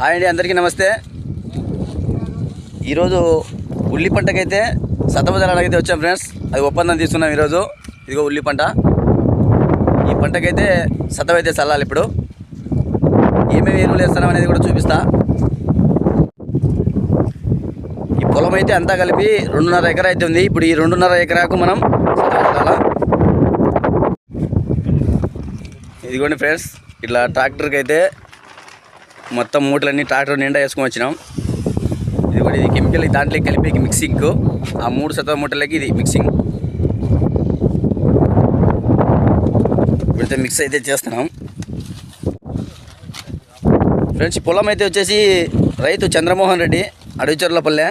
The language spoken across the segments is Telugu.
హాయ్ అండి అందరికీ నమస్తే. ఈరోజు ఉల్లి పంటకైతే సతమజలాడకైతే వచ్చాం ఫ్రెండ్స్. అది ఒప్పందం తీసుకున్నాం ఈరోజు. ఇదిగో ఉల్లి పంట. ఈ పంటకైతే సతమైతే చల్లాలి ఇప్పుడు. ఏమేమి ఎరువులు వేస్తున్నాం అనేది కూడా చూపిస్తా. ఈ పొలం అయితే అంతా కలిపి రెండున్నర ఎకరా అయితే ఉంది. ఇప్పుడు ఈ రెండున్నర ఎకరాకు మనం ఇదిగోండి ఫ్రెండ్స్ ఇట్లా ట్రాక్టర్కి అయితే మొత్తం మూటలన్నీ ట్రాక్టర్ నిండా వేసుకొని వచ్చినాం. ఇది కూడా ఇది కెమికల్ దాంట్లో కలిపి మిక్సింగ్ ఆ మూడు శాతం మూటలకి ఇది మిక్సింగ్ ఇప్పుడైతే మిక్స్ అయితే చేస్తున్నాం. ఫ్రెండ్స్ పొలం అయితే వచ్చేసి రైతు చంద్రమోహన్ రెడ్డి అడవిచర్లపల్లె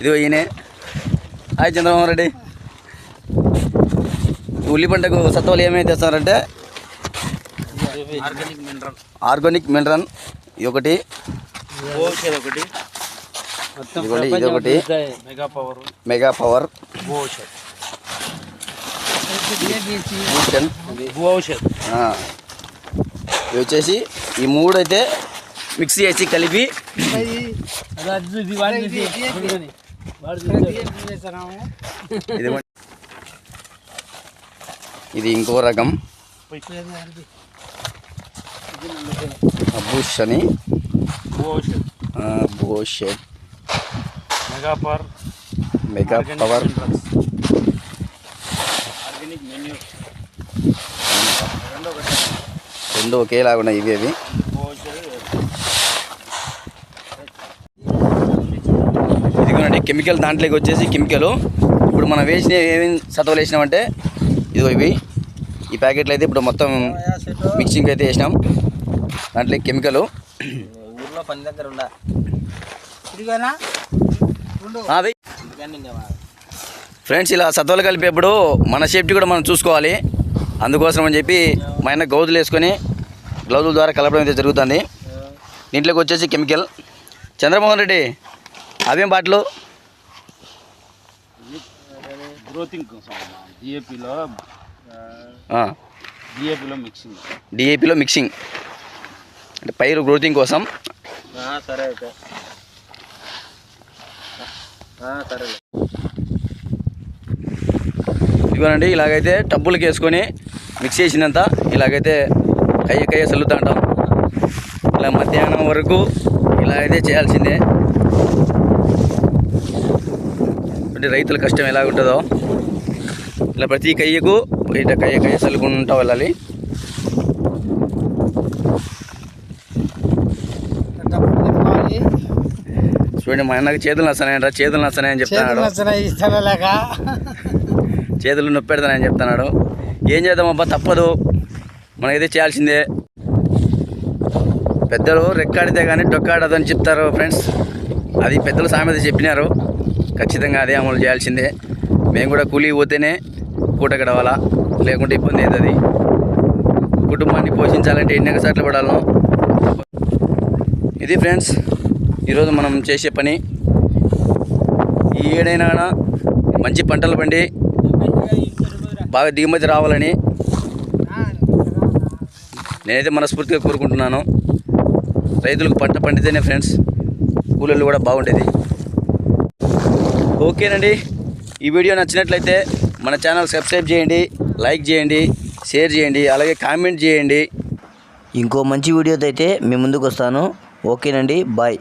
ఇది ఈయనే. హాయ్ చంద్రమోహన్ రెడ్డి. ఉల్లి పంటకు సత్వాలు ఏమైతే తెస్తారంటే ఆర్గానిక్ మినరల్. ఆర్గానిక్ మినరల్ ఇది ఒకటి ఒకటి. మొత్తం ఇదిగోండి, ఇది. ఒకటి. Mega power. మెగా. ఇవి వచ్చేసి ఈ మూడు అయితే మిక్సీ వేసి కలిపి ఇది ఇంకో రకం. బూష్. అని మెగా పవర్ మెగా పవర్ రెండు ఒకేలాగా ఉన్నాయి ఇవి అవి. ఇదిగోనండి కెమికల్ దాంట్లోకి వచ్చేసి కెమికల్. ఇప్పుడు మనం వేసిన ఏమేమి సతవలు వేసినామంటే ఇదిగో ఇవి. ఈ ప్యాకెట్లు అయితే ఇప్పుడు మొత్తం మిక్సింగ్ అయితే వేసినాం. దాంట్లో కెమికల్. ఊర్లో పని దగ్గర ఉండా. అది. ఫ్రెండ్స్ ఇలా సత్వలు కలిపేప్పుడు మన సేఫ్టీ కూడా మనం చూసుకోవాలి. అందుకోసం అని చెప్పి మా ఆయన గౌజులు వేసుకొని గ్లౌజుల ద్వారా కలపడం అయితే జరుగుతుంది. దీంట్లోకి వచ్చేసి కెమికల్. చంద్రమోహన్ రెడ్డి అవేం బాటలు డిఏపిలో మిక్సింగ్ డిఏపిలో మిక్సింగ్ పైరు గ్రోతింగ్ కోసం. సరే అయితే. సరే ఇదిగోనండి ఇలాగైతే టబ్బులకి వేసుకొని మిక్స్ చేసినంత ఇలాగైతే కయ్య కయ్య చల్లుతా ఉంటాం. ఇలా మధ్యాహ్నం వరకు ఇలా అయితే చేయాల్సిందే. అంటే రైతుల కష్టం ఎలా ఉంటుందో ఇలా ప్రతి కయ్యకు ఇట్లా కయ్య కయ్య చల్లుకుంటూ వెళ్ళాలి. చూడండి మా అన్నకి చేతులు నస్తున్నాయంట చేతులు నస్తున్నాయని చెప్తున్నాడు. చేతులు నొప్పి పెడతానని చెప్తున్నాడు. ఏం చేద్దాం అబ్బా తప్పదు. మనకైతే చేయాల్సిందే. పెద్దలు రెక్కాడితే కానీ డొక్కాడదు అని చెప్తారు ఫ్రెండ్స్. అది పెద్దలు సామెత చెప్పినారు. ఖచ్చితంగా అదే అమలు చేయాల్సిందే. మేము కూడా కూలీ పోతేనే పూట గడవాలా. లేకుంటే ఇబ్బంది అవుతుంది. కుటుంబాన్ని పోషించాలంటే ఎన్ని సార్లు పడాలను. ఇది ఫ్రెండ్స్ ఈరోజు మనం చేసే పని ఈ ఏడైనా మంచి పంటలు పండి బాగా దిగుమతి రావాలని నేనైతే మనస్ఫూర్తిగా కోరుకుంటున్నాను. రైతులకు పంట పండితేనే ఫ్రెండ్స్ కూలీలు కూడా బాగుండేది. ఓకేనండి. ఈ వీడియో నచ్చినట్లయితే మన ఛానల్ సబ్స్క్రైబ్ చేయండి లైక్ చేయండి షేర్ చేయండి అలాగే కామెంట్ చేయండి. ఇంకో మంచి వీడియోతో అయితే మీ ముందుకు వస్తాను. ఓకేనండి. బాయ్.